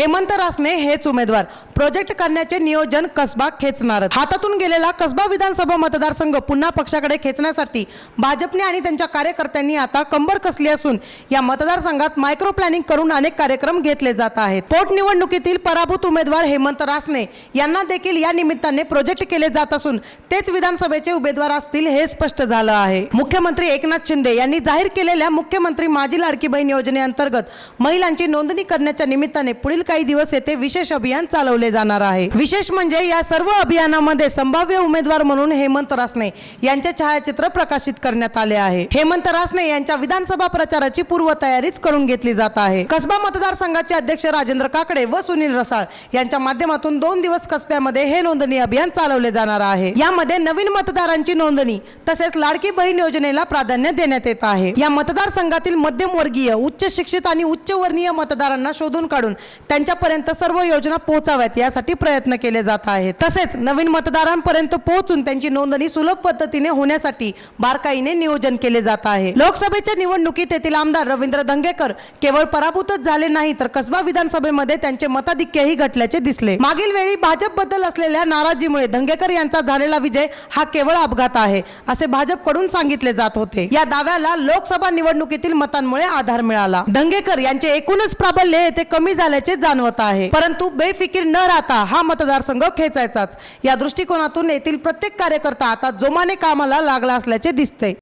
हेमंत रासने हेच उमेदवार. प्रोजेक्ट करण्याचे नियोजन कसबा खेचणार हातातून गेलेला कसबा विधानसभा मतदारसंघ पुन्हा पक्षाकडे खेचण्यासाठी भाजपने आणि त्यांच्या कार्यकर्त्यांनी आता कंबर कसली असून या मतदारसंघात मायक्रो प्लॅनिंग करून अनेक कार्यक्रम घेतले जात आहेत. पोटनिवडणुकीतील पराभूत उमेदवार हेमंत रासने यांना देखील या निमित्ताने प्रोजेक्ट केले जात असून तेच विधानसभेचे उमेदवार असतील हे स्पष्ट झालं आहे. मुख्यमंत्री एकनाथ शिंदे यांनी जाहीर केलेल्या मुख्यमंत्री माझी लाडकी बहीण योजनेअंतर्गत महिलांची नोंदणी करण्याच्या निमित्ताने पुढील काही दिवस येथे विशेष अभियान चालवले जाणार आहे. विशेष म्हणजे या सर्व अभियानामध्ये संभाव्य उमेदवार म्हणून हेमंत रासने यांचे छायाचित्र प्रकाशित करण्यात आले आहे. हेमंत रासने यांच्या विधानसभा प्रचाराची पूर्वतयारीच करून घेतली जात आहे. कसबा मतदारसंघाचे अध्यक्ष राजेंद्र काकडे व सुनील रसाळ यांच्या माध्यमातून दोन दिवस कसब्यामध्ये हे नोंदणी अभियान चालवले जाणार आहे. यामध्ये नवीन मतदारांची नोंदणी तसेच लाडकी बहीण योजनेला प्राधान्य देण्यात येत आहे. या मतदारसंघातील मध्यमवर्गीय उच्च शिक्षित आणि उच्चवर्णीय मतदारांना शोधून काढून त्यांच्यापर्यंत सर्व योजना पोहोचाव्यात यासाठी प्रयत्न केले जात आहेत. तसेच नवीन मतदारांपर्यंत पोहोचून त्यांची नोंदणी सुलभ पद्धतीने होण्यासाठी बारकाईने नियोजन केले जात आहे. लोकसभेच्या निवडणुकीत येथील आमदार रवींद्र धंगेकर केवळ पराभूतच झाले नाही तर कसबा विधानसभेमध्ये त्यांचे मताधिक्यही घटल्याचे दिसले. मागील वेळी भाजपबद्दल असलेल्या नाराजीमुळे धंगेकर यांचा झालेला विजय हा केवळ अपघात आहे असे भाजपकडून सांगितले जात होते. या दाव्याला लोकसभा निवडणुकीतील मतांमुळे आधार मिळाला. धंगेकर यांचे एकूणच प्राबल्य येथे कमी झाल्याचे जाणवत आहे. परंतु बेफिकीर न राहता हा मतदारसंघ खेचायचाच. या दृष्टिकोनातून येथील प्रत्येक कार्यकर्ता आता जोमाने कामाला लागला असल्याचे दिसते.